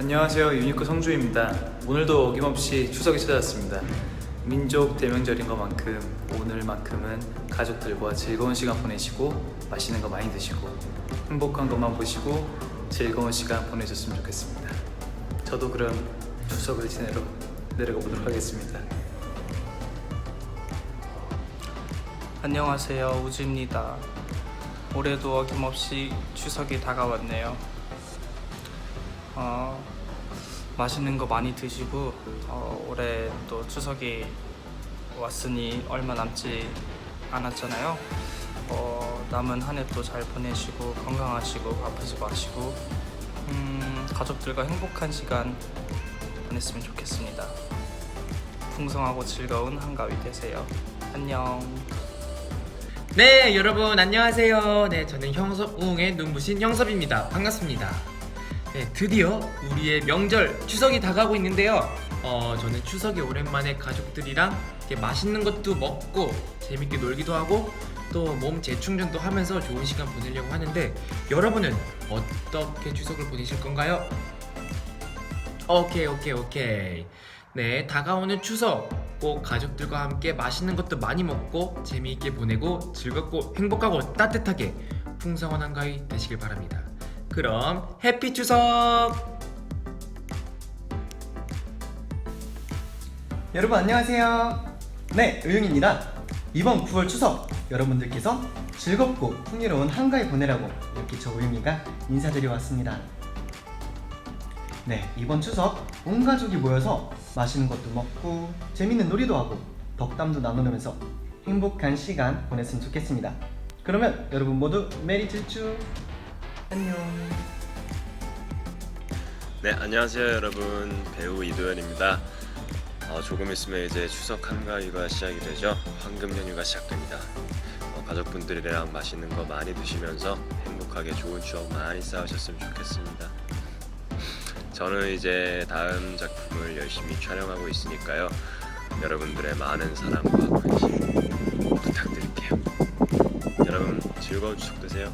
안녕하세요 유니크 성주입니다. 오늘도 어김없이 추석이 찾아왔습니다. 민족 대명절인 것만큼 오늘만큼은 가족들과 즐거운 시간 보내시고 맛있는 거 많이 드시고 행복한 것만 보시고 즐거운 시간 보내셨으면 좋겠습니다. 저도 그럼 추석을 지내러 내려가 보도록 하겠습니다. 안녕하세요 우주입니다. 올해도 어김없이 추석이 다가왔네요. 어, 맛있는 거 많이 드시고 어, 올해 또 추석이 왔으니 얼마 남지 않았잖아요. 어, 남은 한 해 또 잘 보내시고 건강하시고 아프지 마시고 음, 가족들과 행복한 시간 보냈으면 좋겠습니다. 풍성하고 즐거운 한가위 되세요. 안녕. 네 여러분 안녕하세요 네 저는 형섭웅의 눈부신 형섭입니다 반갑습니다 네 드디어 우리의 명절 추석이 다가오고 있는데요. 어 저는 추석에 오랜만에 가족들이랑 이렇게 맛있는 것도 먹고 재밌게 놀기도 하고 또 몸 재충전도 하면서 좋은 시간 보내려고 하는데 여러분은 어떻게 추석을 보내실 건가요? 오케이 오케이 오케이. 네 다가오는 추석. 꼭 가족들과 함께 맛있는 것도 많이 먹고 재미있게 보내고 즐겁고 행복하고 따뜻하게 풍성한 한가위 되시길 바랍니다 그럼 해피 추석 여러분 안녕하세요. 네, 의용입니다. 이번 9월 추석 여러분들께서 즐겁고 풍요로운 한가위 보내라고 이렇게 저 의용이가 인사드려 왔습니다. 네, 이번 추석 온 가족이 모여서 맛있는 것도 먹고 재밌는 놀이도 하고 덕담도 나누면서 행복한 시간 보냈으면 좋겠습니다. 그러면 여러분 모두 메리 질주 안녕. 네, 안녕하세요 여러분. 배우 이도현입니다. 어, 조금 있으면 이제 추석 한가위가 시작이 되죠. 황금 연휴가 시작됩니다. 어, 가족분들이랑 맛있는 거 많이 드시면서 행복하게 좋은 추억 많이 쌓으셨으면 좋겠습니다. 저는 이제 다음 작품을 열심히 촬영하고 있으니까요. 여러분들의 많은 사랑과 관심 부탁드릴게요. 여러분 즐거운 추석 되세요.